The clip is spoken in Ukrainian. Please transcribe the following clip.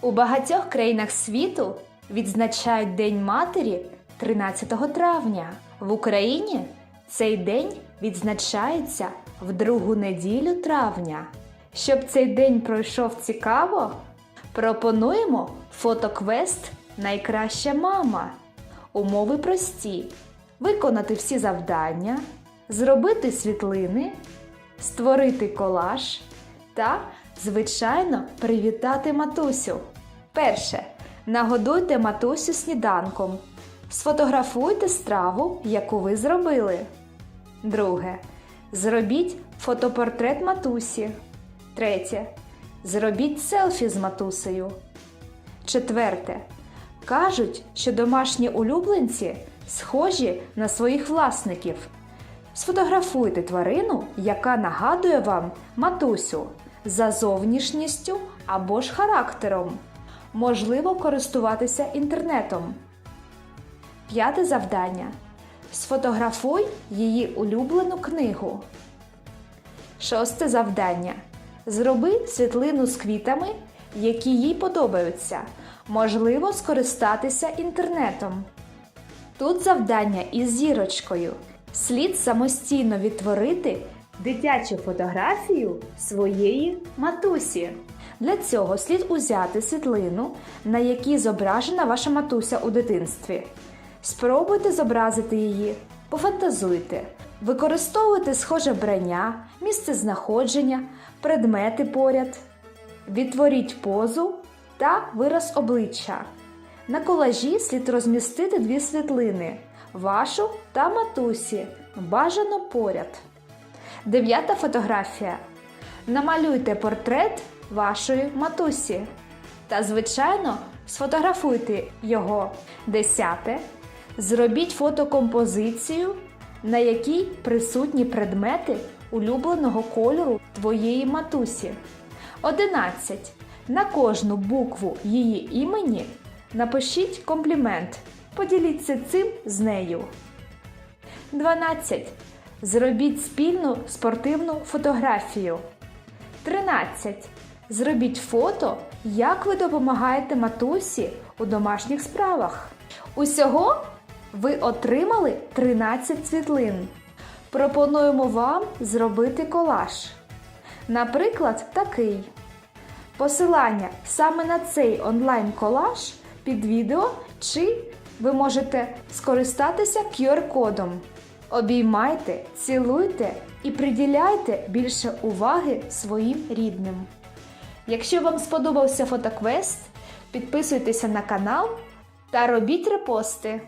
У багатьох країнах світу відзначають День матері 13 травня. В Україні цей день відзначається в другу неділю травня. Щоб цей день пройшов цікаво, пропонуємо фотоквест Найкраща мама. Умови прості: виконати всі завдання, зробити світлини, створити колаж та, звичайно, привітати матусю. Перше. Нагодуйте матусю сніданком. Сфотографуйте страву, яку ви зробили. Друге. Зробіть фотопортрет матусі. Третє. Зробіть селфі з матусею. Четверте. Кажуть, що домашні улюбленці схожі на своїх власників. Сфотографуйте тварину, яка нагадує вам матусю за зовнішністю або ж характером. Можливо користуватися інтернетом. П'яте завдання. Сфотографуй її улюблену книгу. Шосте завдання. Зроби світлину з квітами, які їй подобаються. Можливо скористатися інтернетом. Тут завдання із зірочкою. Слід самостійно відтворити дитячу фотографію своєї матусі. Для цього слід узяти світлину, на якій зображена ваша матуся у дитинстві. Спробуйте зобразити її, пофантазуйте, використовуйте схоже вбрання, місце знаходження, предмети поряд. Відтворіть позу та вираз обличчя. На колажі слід розмістити дві світлини вашу та матусі, бажано поряд. Дев'ята фотографія. Намалюйте портрет вашої матусі. Та, звичайно, сфотографуйте його. Десяте. Зробіть фотокомпозицію, на якій присутні предмети улюбленого кольору твоєї матусі. 11. На кожну букву її імені напишіть комплімент. Поділіться цим з нею. 12. Зробіть спільну спортивну фотографію. 13. Зробіть фото, як ви допомагаєте матусі у домашніх справах. Усього ви отримали 13 світлин. Пропонуємо вам зробити колаж. Наприклад, такий. Посилання саме на цей онлайн-колаж під відео, чи ви можете скористатися QR-кодом. Обіймайте, цілуйте і приділяйте більше уваги своїм рідним. Якщо вам сподобався фотоквест, підписуйтеся на канал та робіть репости.